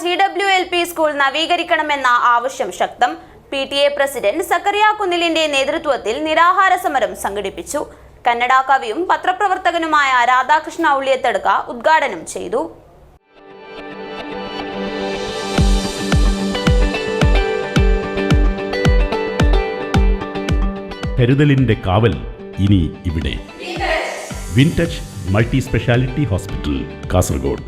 G W L P school നവീകരിക്കണമെന്ന ആവശ്യം ശക്തം. P T A president Zakariya കുന്നിലിന്റെ നേതൃത്വത്തിൽ നിരാഹാര സമരം സംഘടിപ്പിച്ചു. കന്നഡ കവിയും പത്രപ്രവർത്തകനുമായ രാധാകൃഷ്ണ ഉള്ളിയത്തെടുക്ക ഉദ്ഘാടനം ചെയ്തു. കരുതലിന്റെ കാവൽ ഇനി ഇവിടെ. Wintouch multi speciality hospital Kasaragod.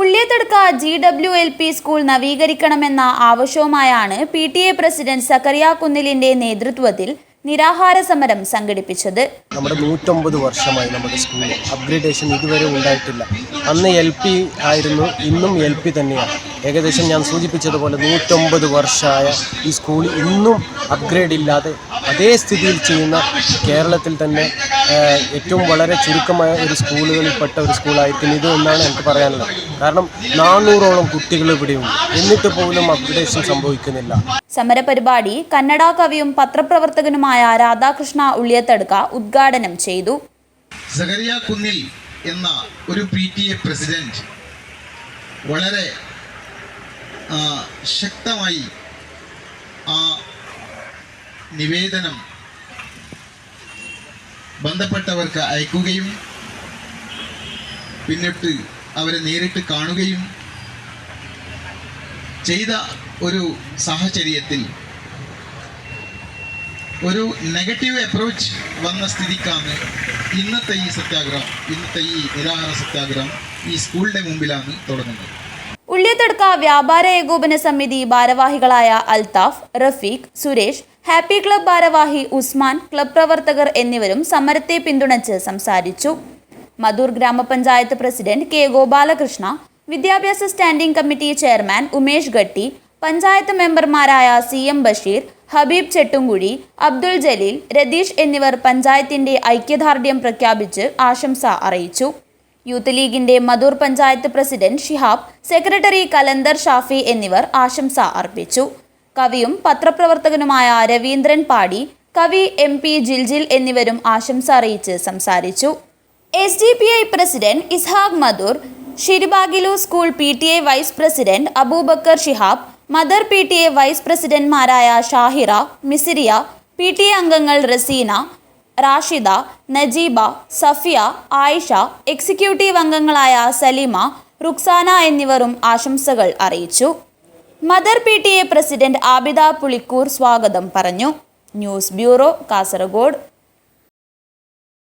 Ulliyathadka G W L P school നവീകരിക്കണമെന്ന ആവശ്യവുമായാണ് P T A president Zakariya കുന്നിലിന്റെ നേതൃത്വത്തിൽ നിരാഹാര സമരം സംഘടിപ്പിച്ചത്. നമ്മുടെ നൂറ്റമ്പത് വർഷമായി നമ്മുടെ സ്കൂളിൽ അപ്ഗ്രേഡേഷൻ ഇതുവരെ ഉണ്ടായിട്ടില്ല. അന്ന് എൽ പി ആയിരുന്നു ഇന്നും എൽ പി തന്നെയാണ്. ഏകദേശം ഞാൻ സൂചിപ്പിച്ചതുപോലെ നൂറ്റൊമ്പത് വർഷമായ ഈ സ്കൂൾ ഇന്നും അപ്ഗ്രേഡ് ഇല്ലാതെ അതേ സ്ഥിതിയിൽ ചെയ്യുന്ന കേരളത്തിൽ തന്നെ ഏറ്റവും വളരെ ചുരുക്കമായ ഒരു സ്കൂളുകളിൽപ്പെട്ട ഒരു സ്കൂളായിരിക്കും ഇത് എന്നാണ് എനിക്ക് പറയാനുള്ളത്. കാരണം നാനൂറോളം കുട്ടികൾ ഇവിടെയുണ്ട്. എന്നിട്ട് പോലും അപ്ഗ്രഡേഷൻ സംഭവിക്കുന്നില്ല. സമരപരിപാടി കന്നഡ കവിയും പത്രപ്രവർത്തകനുമായ രാധാകൃഷ്ണ ഉള്ളിയത്തടുക്ക ഉദ്ഘാടനം ചെയ്തു. സഗരിയ കുന്നിൽ എന്ന ഒരു പി ടി എ പ്രസിഡന്റ് വളരെ ശക്തമായി ആ നിവേദനം ബന്ധപ്പെട്ടവർക്ക് അയക്കുകയും പിന്നിട്ട് അവരെ നേരിട്ട് കാണുകയും ചെയ്ത ഒരു സാഹചര്യത്തിൽ ഒരു നെഗറ്റീവ് അപ്രോച്ച് വന്ന സ്ഥിതിക്കാണ് ഇന്നത്തെ ഈ സത്യാഗ്രഹം ഇന്നത്തെ ഈ നിരാഹാര സത്യാഗ്രഹം ഈ സ്കൂളിന്റെ മുമ്പിലാണ് തുടങ്ങുന്നത്. ഉള്ളിയത്തെടുക്ക വ്യാപാര ഏകോപന സമിതി ഭാരവാഹികളായ അൽതാഫ് റഫീഖ് സുരേഷ് ഹാപ്പി ക്ലബ് ഭാരവാഹി ഉസ്മാൻ ക്ലബ് പ്രവർത്തകർ എന്നിവരും സമരത്തെ പിന്തുണച്ച് സംസാരിച്ചു. മധൂർ ഗ്രാമപഞ്ചായത്ത് പ്രസിഡന്റ് കെ ഗോപാലകൃഷ്ണ വിദ്യാഭ്യാസ standing committee chairman Umesh Gatti panchayat മെമ്പർമാരായ സി എം ബഷീർ ഹബീബ് ചെട്ടുംകുഴി അബ്ദുൾ ജലീൽ രതീഷ് എന്നിവർ പഞ്ചായത്തിന്റെ ഐക്യദാർഢ്യം പ്രഖ്യാപിച്ച് ആശംസ അറിയിച്ചു. യൂത്ത് ലീഗിന്റെ മധൂർ പഞ്ചായത്ത് പ്രസിഡന്റ് ഷിഹാബ് സെക്രട്ടറി കലന്തർ ഷാഫി എന്നിവർ ആശംസ അർപ്പിച്ചു. കവിയും പത്രപ്രവർത്തകനുമായ രവീന്ദ്രൻ പാടി കവി എം പി ജിൽജിൽ എന്നിവരും ആശംസ അറിയിച്ച് സംസാരിച്ചു. S D P I president Ishaq Madhur Shiribagilu school P T A vice president Abubakar Shihab mother P T A vice പ്രസിഡന്റ്മാരായ Shahira Misiriya P T A അംഗങ്ങൾ റസീന റാഷിദ നജീബ സഫിയ ആയിഷ എക്സിക്യൂട്ടീവ് അംഗങ്ങളായ സലീമ റുക്സാന എന്നിവരും ആശംസകൾ അറിയിച്ചു. Mother P T A president Abida Pulikkur സ്വാഗതം പറഞ്ഞു. News bureau Kasaragod.